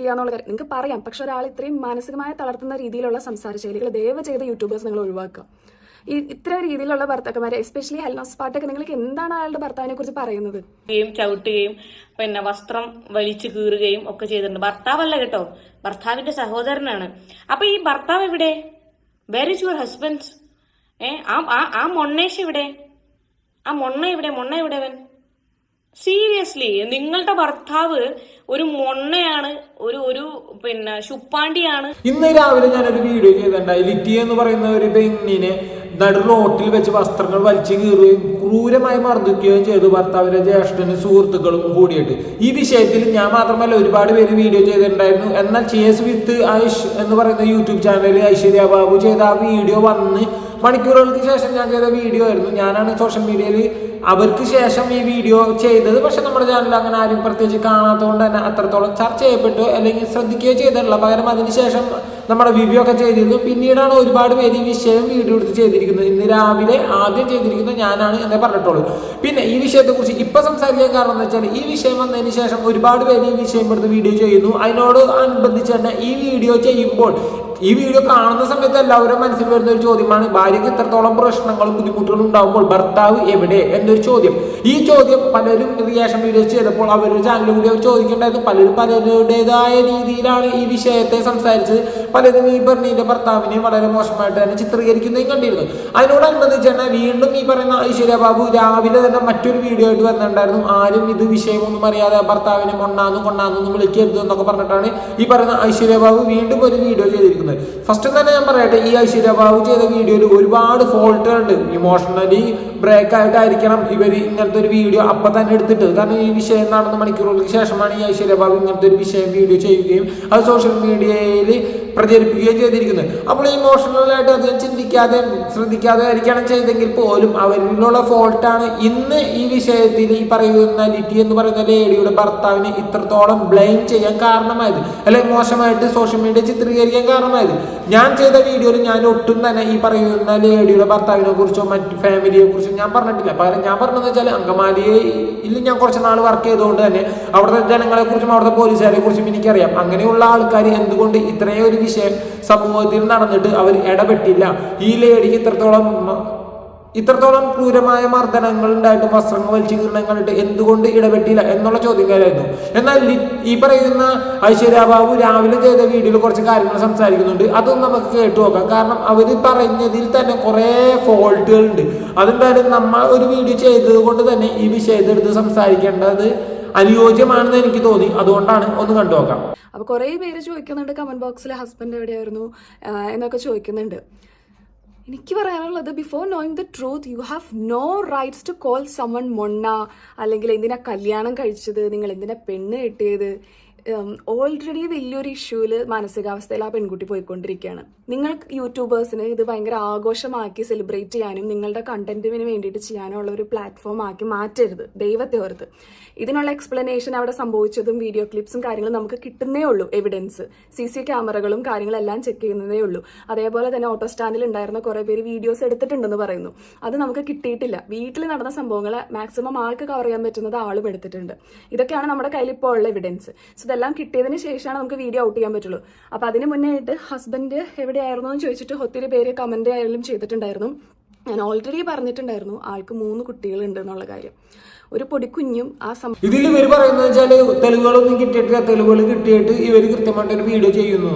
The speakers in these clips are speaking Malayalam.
പറ്റില്ല എന്നുള്ള കാര്യം. നിങ്ങൾക്ക് പറയാം. പക്ഷെ ഒരാൾ ഇത്രയും മാനസികമായി തളർത്തുന്ന രീതിയിലുള്ള സംസാര ശൈലികൾ ദയവ് ചെയ്ത യൂട്യൂബേഴ്സ് നിങ്ങൾ ഒഴിവാക്കുക. ഈ ഇത്ര രീതിയിലുള്ള ഭർത്താക്കന്മാരെ എസ്പെഷ്യലി ഹെൽനോസ് പാട്ടൊക്കെ നിങ്ങൾക്ക് എന്താണ് അയാളുടെ ഭർത്താവിനെ കുറിച്ച് പറയുന്നത്? ുകയും ചവിട്ടുകയും പിന്നെ വസ്ത്രം വലിച്ചു കീറുകയും ഒക്കെ ചെയ്തിട്ടുണ്ട്. ഭർത്താവല്ല കേട്ടോ. ഭർത്താവിന്റെ സഹോദരനാണ്. അപ്പൊ ഈ ഭർത്താവ് എവിടെ? വെർ ഇസ് യുവർ ഹസ്ബൻഡ് ഏ ആ ആ- മൊണ്ണേഷ് എവിടെ? ആ മൊണ്ണ ഇവിടെ മൊണ്ണ ഇവിടെ അവൻ? സീരിയസ്ലി നിങ്ങളുടെ ഭർത്താവ് ഒരു മൊണ്ണയാണ് ഒരു ഒരു പിന്നെ ശുപ്പാണ്ടിയാണ്. ഇന്ന് രാവിലെ ഞാനൊരു വീഡിയോ ചെയ്തിട്ടുണ്ടായി ലിറ്റി എന്ന് പറയുന്ന ഒരു പെണ്ണിനെ നടു റോട്ടിൽ വെച്ച് വസ്ത്രങ്ങൾ വലിച്ചു കീറുകയും ക്രൂരമായി മർദ്ദിക്കുകയും ചെയ്തു. ഭർത്താവിന്റെ ജ്യേഷ്ഠനും സുഹൃത്തുക്കളും കൂടിയിട്ട്. ഈ വിഷയത്തിൽ ഞാൻ മാത്രമല്ല ഒരുപാട് പേര് വീഡിയോ ചെയ്തിട്ടുണ്ടായിരുന്നു. എന്നാൽ ചേസ് വിത്ത് ഐഷ് എന്ന് പറയുന്ന യൂട്യൂബ് ചാനലിൽ ഐശ്വര്യ ബാബു ചെയ്ത ആ വീഡിയോ വന്ന് മണിക്കൂറുകൾക്ക് ശേഷം ഞാൻ ചെയ്ത വീഡിയോ ആയിരുന്നു. ഞാനാണ് സോഷ്യൽ മീഡിയയിൽ അവർക്ക് ശേഷം ഈ വീഡിയോ ചെയ്തത്. പക്ഷെ നമ്മുടെ ചാനൽ അങ്ങനെ ആരും പ്രത്യേകിച്ച് കാണാത്തതുകൊണ്ട് തന്നെ അത്രത്തോളം ചർച്ച ചെയ്യപ്പെട്ടു. അല്ലെങ്കിൽ ശ്രദ്ധിക്കുകയോ ചെയ്തിട്ടുള്ള പകരം അതിനുശേഷം നമ്മുടെ വീഡിയോ ഒക്കെ ചെയ്തിരുന്നു. പിന്നീടാണ് ഒരുപാട് പേര് ഈ വിഷയം വീഡിയോ എടുത്ത് ചെയ്തിരിക്കുന്നത്. ഇന്ന് രാവിലെ ആദ്യം ചെയ്തിരിക്കുന്നത് ഞാനാണ് എന്നെ പറഞ്ഞിട്ടുള്ളൂ. പിന്നെ ഈ വിഷയത്തെക്കുറിച്ച് ഇപ്പൊ സംസാരിക്കാൻ കാരണം എന്ന് വെച്ചാൽ ഈ വിഷയം വന്നതിന് ശേഷം ഒരുപാട് പേര് ഈ വിഷയം എടുത്ത് വീഡിയോ ചെയ്യുന്നു. അതിനോട് അനുബന്ധിച്ച് തന്നെ ഈ വീഡിയോ ചെയ്യുമ്പോൾ ഈ വീഡിയോ കാണുന്ന സമയത്ത് എല്ലാവരും മനസ്സിൽ വരുന്ന ഒരു ചോദ്യമാണ് ഭാര്യയ്ക്ക് ഇത്രത്തോളം പ്രശ്നങ്ങളും ബുദ്ധിമുട്ടുകളും ഉണ്ടാകുമ്പോൾ ഭർത്താവ് എവിടെ? എന്നൊരു ചോദ്യം. ഈ ചോദ്യം പലരും റിയാക്ഷൻ വീഡിയോസ് ചെയ്തപ്പോൾ അവരുടെ ചാനലിലൂടെ അവർ ചോദിക്കേണ്ടായിരുന്നു. പലരും പലരുടേതായ രീതിയിലാണ് ഈ വിഷയത്തെ സംസാരിച്ചത്. പലരും ഈ പറഞ്ഞതിന്റെ ഭർത്താവിനെ വളരെ മോശമായിട്ട് തന്നെ ചിത്രീകരിക്കുന്നതും കണ്ടിരുന്നു. അതിനോടനുബന്ധിച്ച് തന്നെ വീണ്ടും ഈ പറയുന്ന ഐശ്വര്യ ബാബു രാവിലെ തന്നെ മറ്റൊരു വീഡിയോ ആയിട്ട് വന്നിട്ടുണ്ടായിരുന്നു. ആരും ഇത് വിഷയമൊന്നും അറിയാതെ ഭർത്താവിനെ മൊണ്ണാന്നും കൊണ്ടാന്നൊന്നും വിളിക്കരുത് എന്നൊക്കെ പറഞ്ഞിട്ടാണ് ഈ പറയുന്ന ഐശ്വര്യ ബാബു വീണ്ടും ഒരു വീഡിയോ ചെയ്തിരിക്കുന്നത്. ഫസ്റ്റ് തന്നെ ഞാൻ പറയട്ടെ ഈ ഐശ്വര്യ ബാബു ചെയ്ത വീഡിയോയിൽ ഒരുപാട് ഫോൾട്ടുകൾ ഉണ്ട് ഇമോഷണലി ബ്രേക്ക് ആയിട്ടായിരിക്കണം ഇവർ ഇങ്ങനത്തെ ഒരു വീഡിയോ അപ്പം തന്നെ എടുത്തിട്ട്. കാരണം ഈ വിഷയം നടന്ന മണിക്കൂറുകൾക്ക് ശേഷമാണ് ഈ ഐശ്വര്യ ബാബു ഇങ്ങനത്തെ ഒരു വിഷയം വീഡിയോ ചെയ്യുകയും അത് സോഷ്യൽ മീഡിയയിൽ പ്രചരിപ്പിക്കുകയും ചെയ്തിരിക്കുന്നത് അപ്പോൾ ഇമോഷണലായിട്ട് അധികം ചിന്തിക്കാതെ ശ്രദ്ധിക്കാതെ ആയിരിക്കണം ചെയ്തെങ്കിൽ പോലും അവരിലുള്ള ഫോൾട്ടാണ് ഇന്ന് ഈ വിഷയത്തിൽ ഈ പറയുന്ന ലിറ്റി എന്ന് പറയുന്ന ലേഡിയുടെ ഭർത്താവിനെ ഇത്രത്തോളം ബ്ലെയിം ചെയ്യാൻ കാരണമായത്. അല്ലെങ്കിൽ മോശമായിട്ട് സോഷ്യൽ മീഡിയ ചിത്രീകരിക്കാൻ കാരണമായത്. ഞാൻ ചെയ്ത വീഡിയോയിൽ ഞാൻ ഒട്ടും തന്നെ ഈ പറയുന്ന ലേഡിയുടെ ഭർത്താവിനെ കുറിച്ചോ മറ്റ് ഫാമിലിയെ കുറിച്ചോ ഞാൻ പറഞ്ഞിട്ടില്ല. പകരം ഞാൻ പറഞ്ഞതെന്ന് വെച്ചാൽ അങ്കമാലിയിൽ ഞാൻ കുറച്ച് നാൾ വർക്ക് ചെയ്തുകൊണ്ട് തന്നെ അവിടുത്തെ ജനങ്ങളെ കുറിച്ചും അവിടുത്തെ പോലീസുകാരെ കുറിച്ചും എനിക്കറിയാം. അങ്ങനെയുള്ള ആൾക്കാർ എന്തുകൊണ്ട് ഇത്രയും ഒരു വിഷയം സമൂഹത്തിൽ നടന്നിട്ട് അവർ ഇടപെട്ടില്ല. ഈ ലേഡിക്ക് ഇത്രത്തോളം ഇത്രത്തോളം ക്രൂരമായ മർദ്ദനങ്ങൾ ഉണ്ടായിട്ടും വസ്ത്രങ്ങൾ വലിച്ചു കീരണങ്ങളിട്ട് എന്തുകൊണ്ട് ഇടപെട്ടില്ല എന്നുള്ള ചോദ്യക്കാരായിരുന്നു എന്നാൽ ഈ പറയുന്ന ഐശ്വര്യ ബാബു രാവിലെ ചെയ്ത വീഡിയോയിൽ കുറച്ച് കാര്യങ്ങൾ സംസാരിക്കുന്നുണ്ട്. അതൊന്നും നമുക്ക് കേട്ടു നോക്കാം. കാരണം അവർ പറഞ്ഞതിൽ തന്നെ കുറേ ഫോൾട്ടുകൾ ഉണ്ട് അതെന്തായാലും നമ്മൾ ഒരു വീഡിയോ ചെയ്തത് കൊണ്ട് തന്നെ ഈ വിഷയത്തെടുത്ത് സംസാരിക്കേണ്ടത് അനുയോജ്യമാണെന്ന് എനിക്ക് തോന്നി. അതുകൊണ്ടാണ് ഒന്ന് കണ്ടു നോക്കാം. അപ്പോൾ കുറേ പേര് ചോദിക്കുന്നുണ്ട് കമന്റ് ബോക്സിൽ ഹസ്ബൻഡ് എവിടെയായിരുന്നു എന്നൊക്കെ ചോദിക്കുന്നുണ്ട്. എനിക്ക് പറയാനുള്ളത് before knowing the truth you have no rights to call someone മൊണ്ണ അല്ലെങ്കിൽ എന്തിനാ കല്യാണം കഴിച്ചത് നിങ്ങൾ എന്തിനാ പെണ്ണ് കെട്ടിയത് ഓൾറെഡി വലിയൊരു ഇഷ്യൂവിൽ മാനസികാവസ്ഥയിൽ ആ പെൺകുട്ടി പോയിക്കൊണ്ടിരിക്കുകയാണ്. നിങ്ങൾ യൂട്യൂബേഴ്സിന് ഇത് ഭയങ്കര ആഘോഷമാക്കി സെലിബ്രേറ്റ് ചെയ്യാനും നിങ്ങളുടെ കണ്ടന്റിന് വേണ്ടിയിട്ട് ചെയ്യാനുള്ള ഒരു പ്ലാറ്റ്ഫോം ആക്കി മാറ്റരുത്. ദൈവത്തെ ഓർത്ത്. ഇതിനുള്ള എക്സ്പ്ലനേഷൻ അവിടെ സംഭവിച്ചതും വീഡിയോ ക്ലിപ്സും കാര്യങ്ങളും നമുക്ക് കിട്ടുന്നേ ഉള്ളൂ എവിഡൻസ് സി സി ക്യാമറകളും കാര്യങ്ങളെല്ലാം ചെക്ക് ചെയ്യുന്നതേ ഉള്ളൂ. അതേപോലെ തന്നെ ഓട്ടോ സ്റ്റാൻഡിൽ ഉണ്ടായിരുന്ന കുറേ പേര് വീഡിയോസ് എടുത്തിട്ടുണ്ടെന്ന് പറയുന്നു. അത് നമുക്ക് കിട്ടിയിട്ടില്ല. വീട്ടിൽ നടന്ന സംഭവങ്ങൾ മാക്സിമം ആൾക്ക് കവർ ചെയ്യാൻ പറ്റുന്നത് ആളും എടുത്തിട്ടുണ്ട്. ഇതൊക്കെയാണ് നമ്മുടെ കയ്യിൽ ഇപ്പോൾ ഉള്ള എവിഡൻസ് സോ ഇതെല്ലാം കിട്ടിയതിന് ശേഷമാണ് നമുക്ക് വീഡിയോ ഔട്ട് ചെയ്യാൻ പറ്റുള്ളൂ. അപ്പോൾ അതിന് മുന്നേ ആയിട്ട് ഹസ്ബൻഡ് എവിടെയായിരുന്നു എന്ന് ചോദിച്ചിട്ട് ഒത്തിരി പേര് കമന്റ് ആയാലും ചെയ്തിട്ടുണ്ടായിരുന്നു. ഞാൻ ഓൾറെഡി പറഞ്ഞിട്ടുണ്ടായിരുന്നു ആൾക്ക് മൂന്ന് കുട്ടികളുണ്ട് എന്നുള്ള കാര്യം. ഒരു പൊടിക്കുഞ്ഞും ആ സമയം ഇതിൽ ഇവർ പറയുന്നത് തെളിവുകളൊന്നും കിട്ടിയിട്ടില്ല. തെളിവുകൾ കിട്ടിയിട്ട് ഇവർ കൃത്യമായിട്ട് ഒരു വീഡിയോ ചെയ്യുന്നു.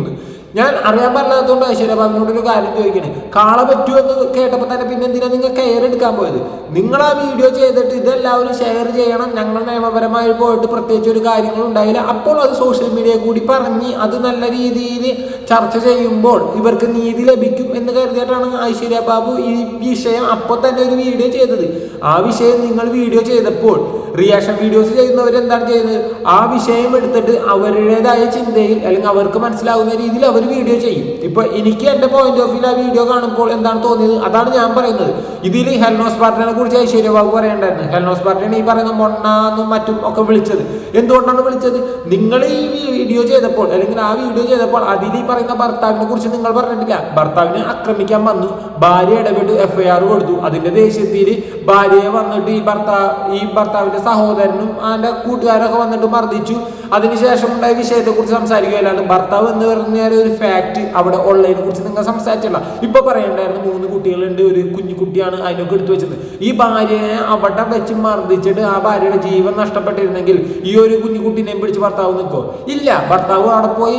ഞാൻ അറിയാൻ പാടില്ലാത്തതുകൊണ്ട് ഐശ്വര്യ ബാബുവിനോട് ഒരു കാര്യം ചോദിക്കണേ. കാള പറ്റുമോ എന്ന് കേട്ടപ്പോൾ തന്നെ പിന്നെ എന്തിനാ നിങ്ങൾ കെയർ എടുക്കാൻ പോയത്? നിങ്ങൾ ആ വീഡിയോ ചെയ്തിട്ട് ഇതെല്ലാവരും ഷെയർ ചെയ്യണം. ഞങ്ങൾ നിയമപരമായി പോയിട്ട് പ്രത്യേകിച്ച് ഒരു കാര്യങ്ങളും ഉണ്ടായില്ല. അപ്പോൾ അത് സോഷ്യൽ മീഡിയ കൂടി പറഞ്ഞ് അത് നല്ല രീതിയിൽ ചർച്ച ചെയ്യുമ്പോൾ ഇവർക്ക് നീതി ലഭിക്കും എന്ന് കരുതിയിട്ടാണ് ഐശ്വര്യ ബാബു ഈ വിഷയം അപ്പോൾ തന്നെ ഒരു വീഡിയോ ചെയ്തത്. ആ വിഷയം നിങ്ങൾ വീഡിയോ ചെയ്തപ്പോൾ റിയാക്ഷൻ വീഡിയോസ് ചെയ്യുന്നവർ എന്താണ് ചെയ്യുന്നത്? ആ വിഷയം എടുത്തിട്ട് അവരുടേതായ ചിന്തയിൽ അല്ലെങ്കിൽ അവർക്ക് മനസ്സിലാവുന്ന രീതിയിൽ അവർ വീഡിയോ ചെയ്യും. ഇപ്പൊ എനിക്ക് എന്റെ പോയിന്റ് ഓഫ് വ്യൂ ആ വീഡിയോ കാണുമ്പോൾ എന്താണ് തോന്നിയത്? അതാണ് ഞാൻ പറയുന്നത്. ഇതിൽ ഹെൽനോസ് പാർട്ടിനെ കുറിച്ച് ഐശ്വര്യ ബാബു പറയേണ്ടായിരുന്നു. ഹെൽനോസ് പാർട്ടിനെ ഈ പറയുന്ന മൊണ്ണാന്നും മറ്റും ഒക്കെ വിളിച്ചത്. എന്തുകൊണ്ടാണ് വിളിച്ചത്? നിങ്ങൾ ഈ വീഡിയോ ചെയ്തപ്പോൾ അല്ലെങ്കിൽ ആ വീഡിയോ ചെയ്തപ്പോൾ അതിൽ ഈ പറയുന്ന ഭർത്താവിനെ കുറിച്ച് നിങ്ങൾ പറഞ്ഞിട്ടില്ല. ഭർത്താവിനെ ആക്രമിക്കാൻ വന്നു. ഭാര്യ ഇടപെട്ട് എഫ് ഐ ആർ കൊടുത്തു. അതിന്റെ ദേഷ്യത്തിൽ ഭാര്യയെ വന്നിട്ട് ഈ ഭർത്താവ് ഈ ഭർത്താവിന്റെ സഹോദരനും അവന്റെ കൂട്ടുകാരൊക്കെ വന്നിട്ട് മർദ്ദിച്ചു. അതിനുശേഷം ഉണ്ടായ വിഷയത്തെ കുറിച്ച് സംസാരിക്കുകയല്ലാണ്ട് ഭർത്താവ് എന്ന് പറഞ്ഞാൽ ഒരു ഫാക്ട് അവിടെ ഉള്ളതിനെ കുറിച്ച് നിങ്ങൾ സംസാരിച്ചില്ല ഇപ്പൊ പറയണ്ടായിരുന്നു മൂന്ന് കുട്ടികളുണ്ട് ഒരു കുഞ്ഞു കുട്ടിയാണ് അതിനൊക്കെ എടുത്തു വെച്ചത്. ഈ ഭാര്യയെ അവിടെ വെച്ച് മർദ്ദിച്ചിട്ട് ആ ഭാര്യയുടെ ജീവൻ നഷ്ടപ്പെട്ടിരുന്നെങ്കിൽ ഈ ഒരു കുഞ്ഞു കുട്ടീനെയും പിടിച്ച് ഭർത്താവ് നിൽക്കോ ഇല്ല ഭർത്താവ് അവിടെ പോയി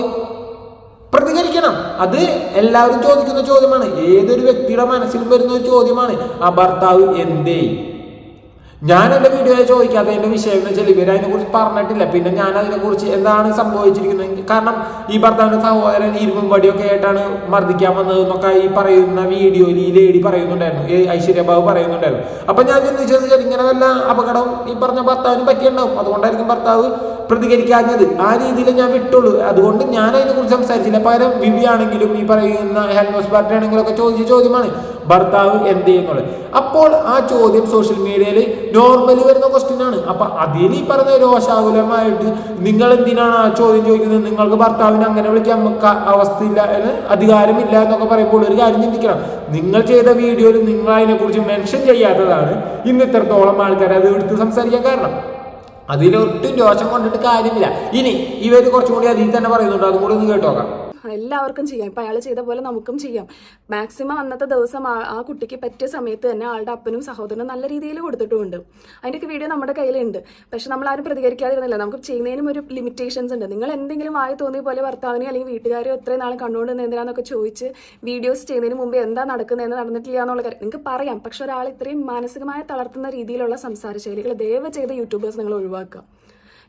അത് എല്ലാവരും ചോദിക്കുന്ന ചോദ്യമാണ്. ഏതൊരു വ്യക്തിയുടെ മനസ്സിലും വരുന്ന ഒരു ചോദ്യമാണ്. ആ ഭർത്താവ് എന്തേ? ഞാൻ എന്റെ വീഡിയോയിൽ ചോദിക്കാതെ എന്റെ വിഷയം എന്ന് വെച്ചാൽ ഇവർ അതിനെക്കുറിച്ച് പറഞ്ഞിട്ടില്ല. പിന്നെ ഞാൻ അതിനെക്കുറിച്ച് എന്താണ് സംഭവിച്ചിരിക്കുന്നത്? കാരണം ഈ ഭർത്താവിന്റെ സഹോദരൻ ഇരുമ്പും വടിയൊക്കെ ആയിട്ടാണ് മർദ്ദിക്കാൻ വന്നത് എന്നൊക്കെ ഈ പറയുന്ന വീഡിയോയിൽ ഈ ലേഡി പറയുന്നുണ്ടായിരുന്നു. ഈ ഐശ്വര്യബാബു പറയുന്നുണ്ടായിരുന്നു. അപ്പം ഞാൻ ചിന്തിച്ചത് വെച്ചാൽ ഇങ്ങനെ വല്ല അപകടം ഈ പറഞ്ഞ ഭർത്താവിന് പറ്റിയുണ്ടാവും അതുകൊണ്ടായിരിക്കും ഭർത്താവ് പ്രതികരിക്കാഞ്ഞത്. ആ രീതിയിൽ ഞാൻ വിട്ടുള്ളൂ. അതുകൊണ്ട് ഞാൻ അതിനെക്കുറിച്ച് സംസാരിച്ചില്ല. പകരം വിവി ആണെങ്കിലും ഈ പറയുന്ന ഹെൽമോസ് പാർട്ടി ആണെങ്കിലും ഒക്കെ ചോദിച്ച ചോദ്യമാണ്. ഭർത്താവ് എന്ത് ചെയ്യുന്നുള്ളത്? അപ്പോൾ ആ ചോദ്യം സോഷ്യൽ മീഡിയയിൽ നോർമലി വരുന്ന ക്വസ്റ്റ്യൻ ആണ്. അപ്പൊ അതിൽ ഈ പറഞ്ഞ രോഷാകുലമായിട്ട് നിങ്ങൾ എന്തിനാണ് ആ ചോദ്യം ചോദിക്കുന്നത്? നിങ്ങൾക്ക് ഭർത്താവിനെ അങ്ങനെ വിളിക്കാൻ അവസ്ഥയില്ല അധികാരമില്ല എന്നൊക്കെ പറയുമ്പോൾ ഒരു കാര്യം ചിന്തിക്കണം. നിങ്ങൾ ചെയ്ത വീഡിയോയിൽ നിങ്ങൾ അതിനെക്കുറിച്ച് മെൻഷൻ ചെയ്യാത്തതാണ് ഇന്ന് ഇത്രത്തോളം ആൾക്കാർ അത് എടുത്ത് സംസാരിക്കാൻ കാരണം. അതിലൊട്ടും രോഷം കൊണ്ടിട്ട് കാര്യമില്ല. ഇനി ഇവർ കുറച്ചും കൂടി അതിൽ തന്നെ പറയുന്നുണ്ട്. അതും കൂടി ഒന്ന് കേട്ടോക്കാം. എല്ലാവർക്കും ചെയ്യാം. ഇപ്പം അയാൾ ചെയ്ത പോലെ നമുക്കും ചെയ്യാം. മാക്സിമം അന്നത്തെ ദിവസം ആ കുട്ടിക്ക് പറ്റിയ സമയത്ത് തന്നെ ആളുടെ അപ്പനും സഹോദരനും നല്ല രീതിയിൽ കൊടുത്തിട്ടുമുണ്ട്. അതിന്റെയൊക്കെ വീഡിയോ നമ്മുടെ കയ്യിലുണ്ട്. പക്ഷെ നമ്മൾ ആരും പ്രതികരിക്കാതിരുന്നില്ല. നമുക്ക് ചെയ്യുന്നതിനും ഒരു ലിമിറ്റേഷൻസ് ഉണ്ട്. നിങ്ങൾ എന്തെങ്കിലും ആയി തോന്നിയ പോലെ ഭർത്താവിനെ അല്ലെങ്കിൽ വീട്ടുകാരോ എത്രയും നാൾ കണ്ടുകൊണ്ട് എന്തിനാന്നൊക്കെ ചോദിച്ച് വീഡിയോസ് ചെയ്യുന്നതിന് മുമ്പ് എന്താ നടക്കുന്നതെന്ന് നടന്നിട്ടില്ല എന്നുള്ള കാര്യം നിങ്ങൾക്ക് പറയാം. പക്ഷെ ഒരാൾ ഇത്രയും മാനസികമായി തളർത്തുന്ന രീതിയിലുള്ള സംസാര ശൈലികൾ ദയവ് ചെയ്ത് യൂട്യൂബേഴ്സ് നിങ്ങൾ ഒഴിവാക്കുക.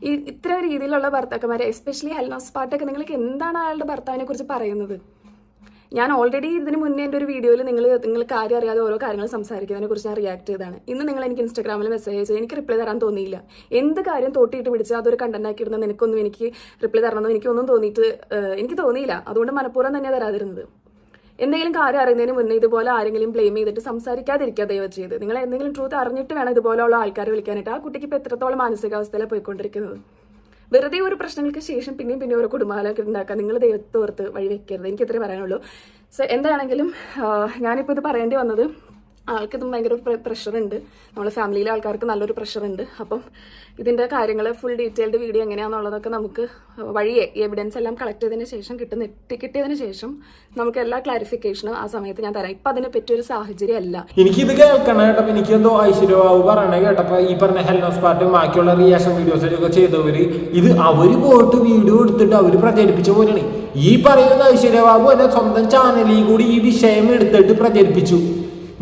ഈ ഇത്ര രീതിയിലുള്ള ഭർത്താക്കന്മാരെ എസ്പെഷ്യലി ഹെൽനോസ് പാട്ടൊക്കെ നിങ്ങൾക്ക് എന്താണ് അയാളുടെ ഭർത്താവിനെ കുറിച്ച് പറയുന്നത്? ഞാൻ ഓൾറെഡി ഇതിന് മുന്നേ എന്റെ ഒരു വീഡിയോയിൽ നിങ്ങൾ നിങ്ങൾ കാര്യം അറിയാതെ ഓരോ കാര്യങ്ങൾ സംസാരിക്കുന്നതിനെ കുറിച്ച് ഞാൻ റിയാക്ട് ചെയ്താണ് ഇന്ന് നിങ്ങൾ എനിക്ക് ഇൻസ്റ്റാഗ്രാമിൽ മെസ്സേജ് അയച്ചത് എനിക്ക് റിപ്ലൈ തരാൻ തോന്നിയില്ല. എന്ത് കാര്യം തോട്ടിയിട്ട് പിടിച്ച് അതൊരു കണ്ടന്റ് ആക്കിയിരുന്ന നിനക്കൊന്നും എനിക്ക് റിപ്ലൈ തരണമെന്ന് എനിക്കൊന്നും തോന്നിയിട്ട് എനിക്ക് തോന്നിയില്ല. അതുകൊണ്ട് മനഃപൂർവം തന്നെ തരാതിരുന്നത്. എന്തെങ്കിലും കാര്യം അറിയുന്നതിന് മുന്നേ ഇതുപോലെ ആരെങ്കിലും ബ്ലെയിം ചെയ്തിട്ട് സംസാരിക്കാതിരിക്കുക ദയവ് ചെയ്ത്. നിങ്ങൾ എന്തെങ്കിലും ട്രൂത്ത് അറിഞ്ഞിട്ട് വേണം ഇതുപോലെയുള്ള ആൾക്കാരെ വിളിക്കാനായിട്ട്. ആ കുട്ടിക്ക് ഇപ്പോൾ എത്രത്തോളം മാനസികാവസ്ഥയിലാണ് പോയിക്കൊണ്ടിരിക്കുന്നത്? വെറുതെ ഒരു പ്രശ്നങ്ങൾക്ക് ശേഷം പിന്നെയും പിന്നെ ഓരോ കുടുംബാലൊക്കെ ഉണ്ടാക്കാൻ നിങ്ങൾ ദൈവത്തോർത്ത് വഴി വെക്കരുത്. എനിക്ക് ഇത്രേ പറയാനുള്ളൂ. സോ എന്താണെങ്കിലും ഞാനിപ്പോൾ ഇത് പറയേണ്ടി വന്നത് ആൾക്കിതും ഭയങ്കര പ്രഷറുണ്ട് നമ്മളെ ഫാമിലിയിലെ ആൾക്കാർക്ക് നല്ലൊരു പ്രഷറുണ്ട് അപ്പം ഇതിന്റെ കാര്യങ്ങൾ ഫുൾ ഡീറ്റെയിൽഡ് വീഡിയോ എങ്ങനെയാണെന്നുള്ളതൊക്കെ നമുക്ക് വഴിയെ എവിഡൻസ് എല്ലാം കളക്ട് ചെയ്തതിന് ശേഷം കിട്ടുന്ന കിട്ടിയതിന് ശേഷം നമുക്ക് എല്ലാ ക്ലാരിഫിക്കേഷനും ആ സമയത്ത് ഞാൻ തരാം. ഇപ്പം അതിനെ പറ്റിയൊരു സാഹചര്യം അല്ല. എനിക്കിത് കേൾക്കണം കേട്ടപ്പോൾ എനിക്ക് എന്തോ ഐശ്വര്യബാബു പറയണേ കേട്ടപ്പോൾ ഈ പറഞ്ഞ ഹെൽനോസ് പാർട്ടും ബാക്കിയുള്ള റിയാക്ഷൻ വീഡിയോസ് ചെയ്തവർ ഇത് അവർ പോയിട്ട് വീഡിയോ എടുത്തിട്ട് അവർ പ്രചരിപ്പിച്ച പോലെയാണ്. ഈ പറയുന്ന ഐശ്വര്യബാബു എന്നെ സ്വന്തം ചാനലിൽ കൂടി ഈ വിഷയം എടുത്തിട്ട് പ്രചരിപ്പിച്ചു.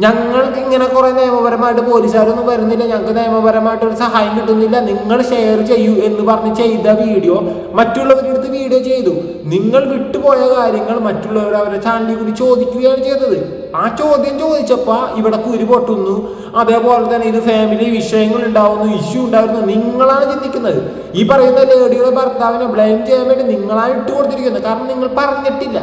ഞങ്ങൾക്ക് ഇങ്ങനെ കുറെ നിയമപരമായിട്ട് പോലീസുകാരൊന്നും വരുന്നില്ല. ഞങ്ങൾക്ക് നിയമപരമായിട്ട് ഒരു സഹായം കിട്ടുന്നില്ല. നിങ്ങൾ ഷെയർ ചെയ്യൂ എന്ന് പറഞ്ഞ് ചെയ്ത വീഡിയോ മറ്റുള്ളവരുടെ അടുത്ത് വീഡിയോ ചെയ്തു. നിങ്ങൾ വിട്ടുപോയ കാര്യങ്ങൾ മറ്റുള്ളവർ അവരെ ചാനലിൽ കൂടി ചോദിക്കുകയാണ് ചെയ്തത്. ആ ചോദ്യം ചോദിച്ചപ്പോ ഇവിടെ കുരു പൊട്ടുന്നു. അതേപോലെ തന്നെ ഇത് ഫാമിലി വിഷയങ്ങൾ ഉണ്ടാവുന്നു ഇഷ്യൂ ഉണ്ടാവുന്നു. നിങ്ങളാണ് ചിന്തിക്കുന്നത്. ഈ പറയുന്ന ലേഡിയുടെ ഭർത്താവിനെ ബ്ലെയിം ചെയ്യാൻ വേണ്ടി നിങ്ങളാണ് ഇട്ട് കൊടുത്തിരിക്കുന്നത് കാരണം നിങ്ങൾ പറഞ്ഞിട്ടില്ല.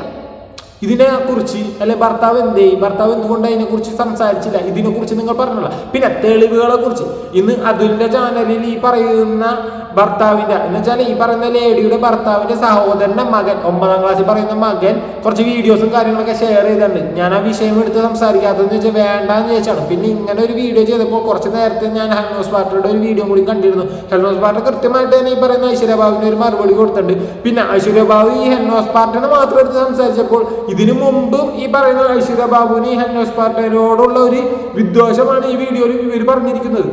ഇതിനെ കുറിച്ച് അല്ലെ ഭർത്താവ് എന്തേ ഭർത്താവ് എന്തുകൊണ്ട് അതിനെ കുറിച്ച് സംസാരിച്ചില്ല? ഇതിനെ കുറിച്ച് നിങ്ങൾ പറഞ്ഞില്ല പിന്നെ തെളിവുകളെ കുറിച്ച് ഇന്ന് അതുലിന്റെ ചാനലിൽ ഈ പറയുന്ന ഭർത്താവിന്റെ എന്ന് വെച്ചാൽ ഈ പറയുന്ന ലേഡിയുടെ ഭർത്താവിന്റെ സഹോദരന്റെ മകൻ ഒമ്പതാം ക്ലാസ്സിൽ പറയുന്ന മകൻ കുറച്ച് വീഡിയോസും കാര്യങ്ങളൊക്കെ ഷെയർ ചെയ്തിട്ടുണ്ട്. ഞാൻ ആ വിഷയം എടുത്ത് സംസാരിക്കാത്തതെന്ന് വെച്ചാൽ വേണ്ടാന്ന് ചോദിച്ചാണ് പിന്നെ ഇങ്ങനെ ഒരു വീഡിയോ ചെയ്തപ്പോൾ കുറച്ച് നേരത്തെ ഞാൻ ഹെൽമോസ് പാർട്ടിയുടെ ഒരു വീഡിയോ കൂടി കണ്ടിരുന്നു. ഹെൽമോസ് പാർട്ടി കൃത്യമായിട്ട് തന്നെ ഈ പറയുന്ന ഐശ്വര്യബാബുവിന് ഒരു മറുപടി കൊടുത്തിട്ടുണ്ട്. പിന്നെ ഐശ്വര്യബാബു ഈ ഹെൽമോസ് പാർട്ടിനെ മാത്രം എടുത്ത് സംസാരിച്ചപ്പോൾ ഇതിനു മുമ്പും ഈ പറയുന്ന ഐശ്വര്യബാബുവിന് ഈ ഹെൽമോസ് പാർട്ടിനോടുള്ള ഒരു വിദ്വേഷമാണ് ഈ വീഡിയോയിൽ ഇവർ പറഞ്ഞിരിക്കുന്നത്.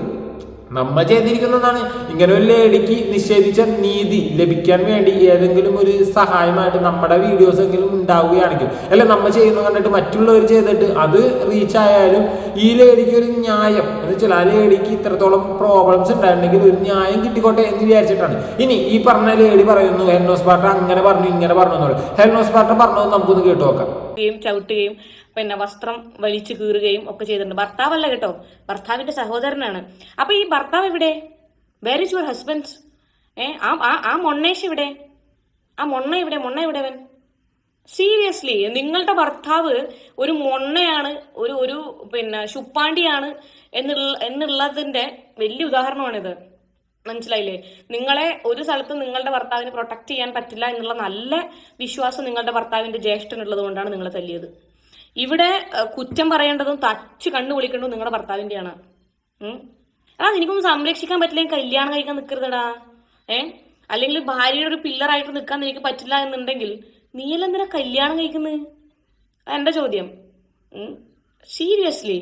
നമ്മ ചെയ്തിരിക്കുന്നതാണ്. ഇങ്ങനെ ഒരു ലേഡിക്ക് നിഷേധിച്ച നീതി ലഭിക്കാൻ വേണ്ടി ഏതെങ്കിലും ഒരു സഹായമായിട്ട് നമ്മുടെ വീഡിയോസ് എങ്കിലും ഉണ്ടാവുകയാണെങ്കിൽ അല്ലെ നമ്മ ചെയ്യുന്ന കണ്ടിട്ട് മറ്റുള്ളവർ ചെയ്തിട്ട് അത് റീച്ച് ആയാലും ഈ ലേഡിക്ക് ഒരു ന്യായം എന്ന് വെച്ചാൽ ആ ലേഡിക്ക് ഇത്രത്തോളം പ്രോബ്ലംസ് ഉണ്ടായിരുന്നെങ്കിൽ ഒരു ന്യായം കിട്ടിക്കോട്ടെ എന്ന് വിചാരിച്ചിട്ടാണ്. ഇനി ഈ പറഞ്ഞ ലേഡി പറയുന്നു ഹെൽനോസ് പാർട്ട അങ്ങനെ പറഞ്ഞു ഇങ്ങനെ പറഞ്ഞു എന്നുള്ളത് ഹെൽനോസ് പാർട്ട പറഞ്ഞത് നമുക്കൊന്ന് കേട്ടു നോക്കാം. ുകയും ചവിട്ടുകയും പിന്നെ വസ്ത്രം വലിച്ചു കീറുകയും ഒക്കെ ചെയ്തിട്ടുണ്ട്. ഭർത്താവല്ല കേട്ടോ. ഭർത്താവിന്റെ സഹോദരനാണ്. അപ്പൊ ഈ ഭർത്താവ് എവിടെ? വേർ ഇസ് യുവർ ഹസ്ബൻഡ്സ് ഏ ആ ആ- മൊണ്ണേഷ് ഇവിടെ ആ മൊണ്ണ ഇവിടെ മൊണ്ണ ഇവിടെ അവൻ? സീരിയസ്ലി നിങ്ങളുടെ ഭർത്താവ് ഒരു മൊണ്ണയാണ് ഒരു ഒരു പിന്നെ ശുപ്പാണ്ടിയാണ് എന്നുള്ള എന്നുള്ളതിന്റെ വലിയ ഉദാഹരണമാണിത്. മനസ്സിലായില്ലേ? നിങ്ങളെ ഒരു സ്ഥലത്ത് നിങ്ങളുടെ ഭർത്താവിനെ പ്രൊട്ടക്ട് ചെയ്യാൻ പറ്റില്ല എന്നുള്ള നല്ല വിശ്വാസം നിങ്ങളുടെ ഭർത്താവിന്റെ ജ്യേഷ്ഠനുള്ളത് കൊണ്ടാണ് നിങ്ങളെ തല്ലിയത്. ഇവിടെ കുറ്റം പറയേണ്ടതും തച്ച് കണ്ണു വിളിക്കേണ്ടതും നിങ്ങളുടെ ഭർത്താവിന്റെയാണ്. ഉം. എടാ നിനക്കൊന്നും സംരക്ഷിക്കാൻ പറ്റില്ലെങ്കിൽ കല്യാണം കഴിക്കാൻ നിൽക്കരുതടാ ഏ? അല്ലെങ്കിൽ ഭാര്യയുടെ ഒരു പില്ലറായിട്ട് നിൽക്കാൻ എനിക്ക് പറ്റില്ല എന്നുണ്ടെങ്കിൽ നീയെല്ലാം കല്യാണം കഴിക്കുന്നത് എന്റെ ചോദ്യം. സീരിയസ്ലി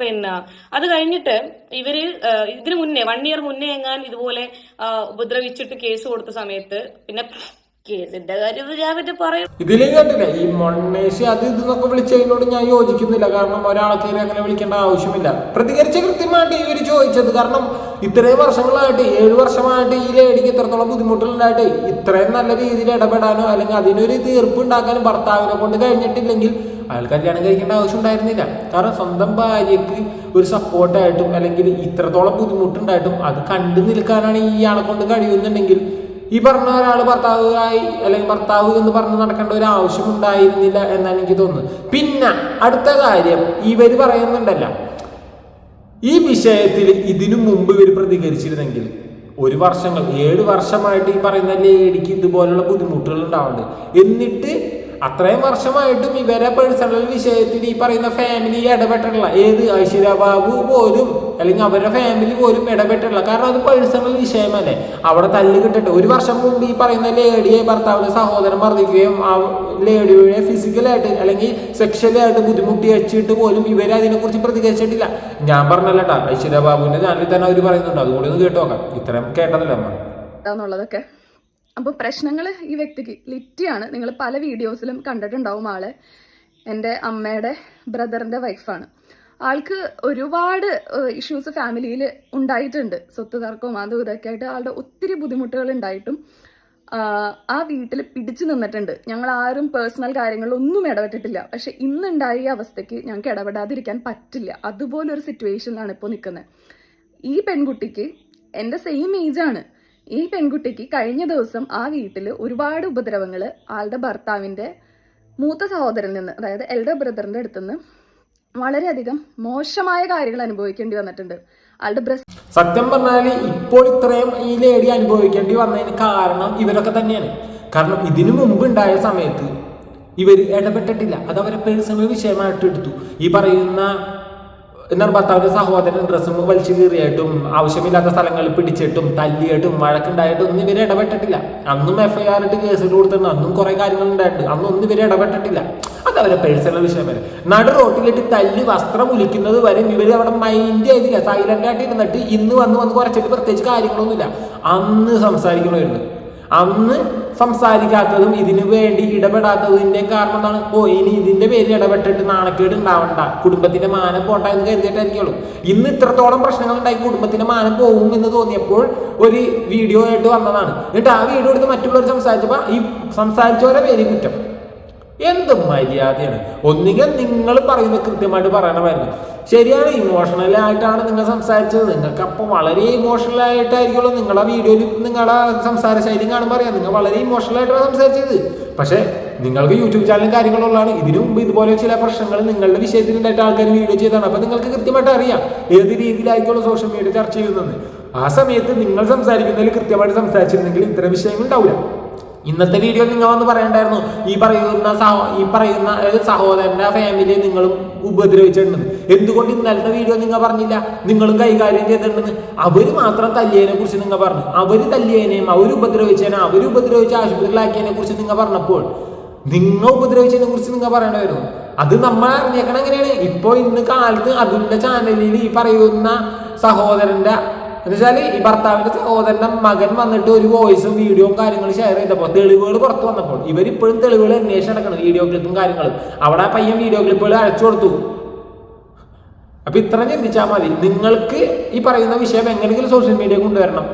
പിന്നെ അത് കഴിഞ്ഞിട്ട് ഇവർ ഇതിനു മുന്നേ വൺ ഇയർ മുന്നേ എങ്ങാൻ ഇതുപോലെ ഉപദ്രവിച്ചിട്ട് കേസ് കൊടുത്ത സമയത്ത് പിന്നെ പറയും. ഇതിലേ കേട്ടില്ല? ഈ മൊണ്ണേശി അത് ഇത് എന്നൊക്കെ വിളിച്ചതിനോട് ഞാൻ യോജിക്കുന്നില്ല. കാരണം ഒരാളെ അങ്ങനെ വിളിക്കേണ്ട ആവശ്യമില്ല. പ്രതികരിച്ച കൃത്യമായിട്ട് ഇവർ ചോദിച്ചത്. കാരണം ഇത്രയും വർഷങ്ങളായിട്ട് ഏഴു വർഷമായിട്ട് ഈ ലേഡിക്ക് ഇത്രത്തോളം ബുദ്ധിമുട്ടുകളുണ്ടായിട്ട് ഇത്രയും നല്ല രീതിയിൽ ഇടപെടാനോ അല്ലെങ്കിൽ അതിനൊരു തീർപ്പ് ഉണ്ടാക്കാനും ഭർത്താവിനെ കൊണ്ട് കഴിഞ്ഞിട്ടില്ലെങ്കിൽ അയാൾ കല്യാണം കഴിക്കേണ്ട ആവശ്യം ഉണ്ടായിരുന്നില്ല. കാരണം സ്വന്തം ഭാര്യയ്ക്ക് ഒരു സപ്പോർട്ടായിട്ടും അല്ലെങ്കിൽ ഇത്രത്തോളം ബുദ്ധിമുട്ടുണ്ടായിട്ടും അത് കണ്ടു നിൽക്കാനാണ് ഇയാളെ കൊണ്ട് കഴിയുന്നുണ്ടെങ്കിൽ ഈ പറഞ്ഞ ഒരാൾ ഭർത്താവായി അല്ലെങ്കിൽ ഭർത്താവ് എന്ന് പറഞ്ഞ് നടക്കേണ്ട ഒരു ആവശ്യം ഉണ്ടായിരുന്നില്ല എന്നാണ് എനിക്ക് തോന്നുന്നത്. പിന്നെ അടുത്ത കാര്യം ഇവർ പറയുന്നുണ്ടല്ല ഈ വിഷയത്തിൽ ഇതിനു മുമ്പ് ഇവർ പ്രതികരിച്ചിരുന്നെങ്കിൽ ഒരു വർഷങ്ങൾ ഏഴ് വർഷമായിട്ട് ഈ പറയുന്ന ലേഡിക്ക് ഇതുപോലുള്ള ബുദ്ധിമുട്ടുകൾ ഉണ്ടാവുന്നുണ്ട്. എന്നിട്ട് അത്രയും വർഷമായിട്ടും ഇവരെ പേഴ്സണൽ വിഷയത്തിൽ ഈ പറയുന്ന ഫാമിലി ഇടപെട്ടിട്ടില്ല ഏത് ഐശ്വര്യ ബാബു പോലും അല്ലെങ്കിൽ അവരുടെ ഫാമിലി പോലും ഇടപെട്ടിട്ടില്ല കാരണം അത് പേഴ്സണൽ വിഷയമല്ലേ. അവിടെ തല്ല് കിട്ടട്ടെ. ഒരു വർഷം മുമ്പ് ഈ പറയുന്ന ലേഡിയെ ഭർത്താവിന്റെ സഹോദരൻ മർദ്ദിക്കുകയും ആ ലേഡിയെ ഫിസിക്കലായിട്ട് അല്ലെങ്കിൽ സെക്ഷലായിട്ട് ബുദ്ധിമുട്ടി വെച്ചിട്ട് പോലും ഇവരെ അതിനെക്കുറിച്ച് പ്രതികരിച്ചിട്ടില്ല. ഞാൻ പറഞ്ഞല്ലേട്ടാ ഐശ്വര്യ ബാബുവിന്റെ ചാനലിൽ തന്നെ അവർ പറയുന്നുണ്ട്. അതുകൂടി ഒന്ന് കേട്ടോക്കാം ഇത്രയും കേട്ടതല്ലേ അമ്മ എന്നുള്ളതൊക്കെ. അപ്പോൾ പ്രശ്നങ്ങൾ ഈ വ്യക്തിക്ക് ലിറ്റിയാണ്. നിങ്ങൾ പല വീഡിയോസിലും കണ്ടിട്ടുണ്ടാവും ആളെ. എന്റെ അമ്മയുടെ ബ്രദറിന്റെ വൈഫാണ്. ആൾക്ക് ഒരുപാട് ഇഷ്യൂസ് ഫാമിലിയിൽ ഉണ്ടായിട്ടുണ്ട്. സ്വത്ത് തർക്കവും അതും ഇതൊക്കെ ആയിട്ട് ആളുടെ ഒത്തിരി ബുദ്ധിമുട്ടുകൾ ഉണ്ടായിട്ടും ആ വീട്ടിൽ പിടിച്ചു നിന്നിട്ടുണ്ട്. ഞങ്ങൾ ആരും പേഴ്സണൽ കാര്യങ്ങളിലൊന്നും ഇടപെട്ടിട്ടില്ല. പക്ഷെ ഇന്നുണ്ടായ ഈ അവസ്ഥയ്ക്ക് ഞങ്ങൾക്ക് ഇടപെടാതിരിക്കാൻ പറ്റില്ല. അതുപോലൊരു സിറ്റുവേഷനിലാണ് ഇപ്പോൾ നിൽക്കുന്നത്. ഈ പെൺകുട്ടിക്ക് എന്റെ സെയിം ഏജാണ് ഈ പെൺകുട്ടിക്ക് കഴിഞ്ഞ ദിവസം ആ വീട്ടിൽ ഒരുപാട് ഉപദ്രവങ്ങൾ ആളുടെ ഭർത്താവിന്റെ മൂത്ത സഹോദരൻ നിന്ന് അതായത് എൽഡർ ബ്രദറിന്റെ അടുത്തുനിന്ന് വളരെയധികം മോശമായ കാര്യങ്ങൾ അനുഭവിക്കേണ്ടി വന്നിട്ടുണ്ട്. ആളുടെ ബ്രസ് സത്യം പറഞ്ഞാൽ ഇപ്പോൾ ഇത്രയും ഈ ലേഡി അനുഭവിക്കേണ്ടി വന്നതിന് കാരണം ഇവരൊക്കെ തന്നെയാണ്. കാരണം ഇതിനു മുമ്പ് ഉണ്ടായ സമയത്ത് ഇവർ ഇടപെട്ടിട്ടില്ല. അത് അവരെ പേഴ്സണൽ വിഷയമായിട്ട് എടുത്തു. ഈ പറയുന്ന എന്താണ് ഭർത്താവിന്റെ സഹോദരൻ ഡ്രസ്സും വലിച്ചു കീറിയായിട്ടും ആവശ്യമില്ലാത്ത സ്ഥലങ്ങളിൽ പിടിച്ചിട്ടും തല്ലിയിട്ടും വഴക്കുണ്ടായിട്ടും ഒന്നും ഇവരെ ഇടപെട്ടിട്ടില്ല. അന്നും എഫ് ഐ ആർ ഇട്ട് കേസുകൾ കൊടുത്തിട്ടുണ്ട് അന്നും കുറെ കാര്യങ്ങൾ ഉണ്ടായിട്ടുണ്ട്. അന്നും ഒന്നും ഇവരെ ഇടപെട്ടിട്ടില്ല. അത് അവരെ പേഴ്സണൽ വിഷയം വരെ. നടു റോട്ടിലിട്ട് തല്ലി വസ്ത്രം ഉലിക്കുന്നത് വരെ ഇവർ അവിടെ മൈൻഡ് ചെയ്തില്ല. സൈലന്റ് ആയിട്ട് ഇരുന്നിട്ട് ഇന്ന് വന്ന് വന്ന് കുറച്ചിട്ട് പ്രത്യേകിച്ച് കാര്യങ്ങളൊന്നുമില്ല. അന്ന് സംസാരിക്കണമായിരുന്നു. അന്ന് സംസാരിക്കാത്തതും ഇതിനു വേണ്ടി ഇടപെടാത്തതിന്റെ കാരണം എന്താണ്? ഓ ഇനി ഇതിന്റെ പേരിൽ ഇടപെട്ടിട്ട് നാണക്കേട് ഉണ്ടാവണ്ട. കുടുംബത്തിന്റെ മാനം പോണ്ട എന്ന് കരുതിയിട്ടായിരിക്കുള്ളൂ. ഇന്ന് ഇത്രത്തോളം പ്രശ്നങ്ങൾ ഉണ്ടായി കുടുംബത്തിന്റെ മാനം പോകും എന്ന് തോന്നിയപ്പോൾ ഒരു വീഡിയോ ആയിട്ട് വന്നതാണ്. എന്നിട്ട് ആ വീഡിയോ എടുത്ത് മറ്റുള്ളവർ സംസാരിച്ചപ്പോൾ ഈ സംസാരിച്ചവരെ പേര് കുറ്റം. എന്ത് മര്യാദയാണ്. ഒന്നുകിൽ നിങ്ങൾ പറയുന്നത് കൃത്യമായിട്ട് പറയണമായിരുന്നു. ശരിയാണ് ഇമോഷണൽ ആയിട്ടാണ് നിങ്ങൾ സംസാരിച്ചത്. നിങ്ങൾക്ക് അപ്പം വളരെ ഇമോഷണൽ ആയിട്ടായിരിക്കുമല്ലോ നിങ്ങളുടെ വീഡിയോയിൽ നിങ്ങളുടെ സംസാര ശൈലി കാണുമ്പോൾ അറിയാം. നിങ്ങൾ വളരെ ഇമോഷണൽ ആയിട്ടാണ് സംസാരിച്ചത്. പക്ഷേ നിങ്ങൾക്ക് യൂട്യൂബ് ചാനലും കാര്യങ്ങളുള്ളതാണ് ഇതിനു മുമ്പ് ഇതുപോലെ ചില പ്രശ്നങ്ങൾ നിങ്ങളുടെ വിഷയത്തിൽ ഉണ്ടായിട്ട് ആൾക്കാർ വീഡിയോ ചെയ്താണ് അപ്പം നിങ്ങൾക്ക് കൃത്യമായിട്ട് അറിയാം ഏത് രീതിയിലായിരിക്കുമല്ലോ സോഷ്യൽ മീഡിയ ചർച്ച ചെയ്യുന്നത്. ആ സമയത്ത് നിങ്ങൾ സംസാരിക്കുന്നതിൽ കൃത്യമായിട്ട് സംസാരിച്ചിരുന്നെങ്കിൽ ഇത്തരം വിഷയങ്ങൾ ഉണ്ടാവില്ല ഇന്നത്തെ വീഡിയോ നിങ്ങൾ വന്ന് പറയണ്ടായിരുന്നു. ഈ പറയുന്ന ഈ പറയുന്ന സഹോദരന്റെ ഫാമിലിയെ നിങ്ങൾ ഉപദ്രവിച്ചിട്ടുണ്ടെന്ന് എന്തുകൊണ്ട് ഇന്നലത്തെ വീഡിയോ നിങ്ങൾ പറഞ്ഞില്ല? നിങ്ങളും കൈകാര്യം ചെയ്തിട്ടുണ്ടെന്ന്. അവർ മാത്രം തല്ലിയതിനെ കുറിച്ച് നിങ്ങൾ പറഞ്ഞു. അവർ തല്ലിയതിനെയും അവർ ഉപദ്രവിച്ചതിനെ അവർ ഉപദ്രവിച്ച ആശുപത്രിയിലാക്കിയതിനെ കുറിച്ച് നിങ്ങൾ പറഞ്ഞപ്പോൾ നിങ്ങൾ ഉപദ്രവിച്ചതിനെ കുറിച്ച് നിങ്ങൾ പറയണമായിരുന്നു അത് നമ്മൾ അറിഞ്ഞേക്കണം എങ്ങനെയാണ്? ഇപ്പോൾ ഇന്ന് കാലത്ത് അതിന്റെ ചാനലിൽ ഈ പറയുന്ന സഹോദരന്റെ എന്നുവെച്ചാൽ ഈ ഭർത്താവിന്റെ സഹോദരന്റെ മകൻ വന്നിട്ട് ഒരു വോയിസും വീഡിയോയും കാര്യങ്ങളും ഷെയർ ചെയ്തപ്പോൾ തെളിവുകൾ പുറത്തു വന്നപ്പോൾ ഇവരിപ്പോഴും തെളിവുകൾ അന്വേഷിച്ച് നടക്കണം വീഡിയോ ക്ലിപ്പും കാര്യങ്ങളും. അവിടെ പയ്യൻ വീഡിയോ ക്ലിപ്പുകൾ അയച്ചു കൊടുത്തു. അപ്പൊ ഇത്ര ചിന്തിച്ചാൽ മതി. നിങ്ങൾക്ക് ഈ പറയുന്ന വിഷയം എങ്ങനെയെങ്കിലും സോഷ്യൽ മീഡിയ കൊണ്ടുവരണം.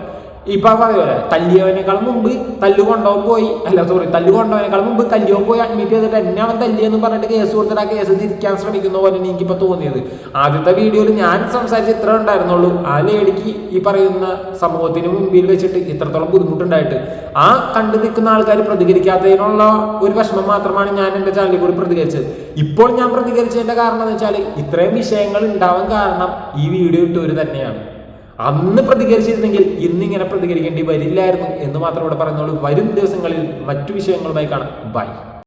ഇപ്പൊ പറയുമല്ലേ തല്ലിയവനേക്കാളും മുമ്പ് തല്ലു കൊണ്ടോ പോയി. അല്ല സോറി തല്ലു കൊണ്ടവനേക്കാളും മുമ്പ് തല്ലിയോ പോയി അഡ്മിറ്റ് ചെയ്തിട്ട് എന്നെ അവൻ തല്ലിയെന്ന് പറഞ്ഞിട്ട് കേസ് കൊടുത്തിട്ട് ആ കേസ് തിരിക്കാൻ ശ്രമിക്കുന്ന പോലെ എനിക്കിപ്പോ തോന്നിയത്. ആദ്യത്തെ വീഡിയോയിൽ ഞാൻ സംസാരിച്ച് ഇത്ര ഉണ്ടായിരുന്നുള്ളൂ. ആ ലേഡിക്ക് ഈ പറയുന്ന സമൂഹത്തിന് മുമ്പിൽ വെച്ചിട്ട് ഇത്രത്തോളം ബുദ്ധിമുട്ടുണ്ടായിട്ട്. ആ കണ്ടു നിൽക്കുന്ന ആൾക്കാർ പ്രതികരിക്കാത്തതിനുള്ള ഒരു വിഷമം മാത്രമാണ് ഞാൻ എന്റെ ചാനലിൽ കൂടി പ്രതികരിച്ചത്. ഇപ്പോൾ ഞാൻ പ്രതികരിച്ചതിന്റെ കാരണം എന്ന് വെച്ചാൽ ഇത്രയും വിഷയങ്ങൾ ഉണ്ടാവാൻ കാരണം ഈ വീഡിയോ ഇട്ടവർ തന്നെയാണ്. അന്ന് പ്രതികരിച്ചിരുന്നെങ്കിൽ ഇന്നിങ്ങനെ പ്രതികരിക്കേണ്ടി വരില്ലായിരുന്നു എന്ന് മാത്രം ഇവിടെ പറയുന്നുള്ളൂ വരും ദിവസങ്ങളിൽ മറ്റു വിഷയങ്ങളുമായി കാണാം. ബൈ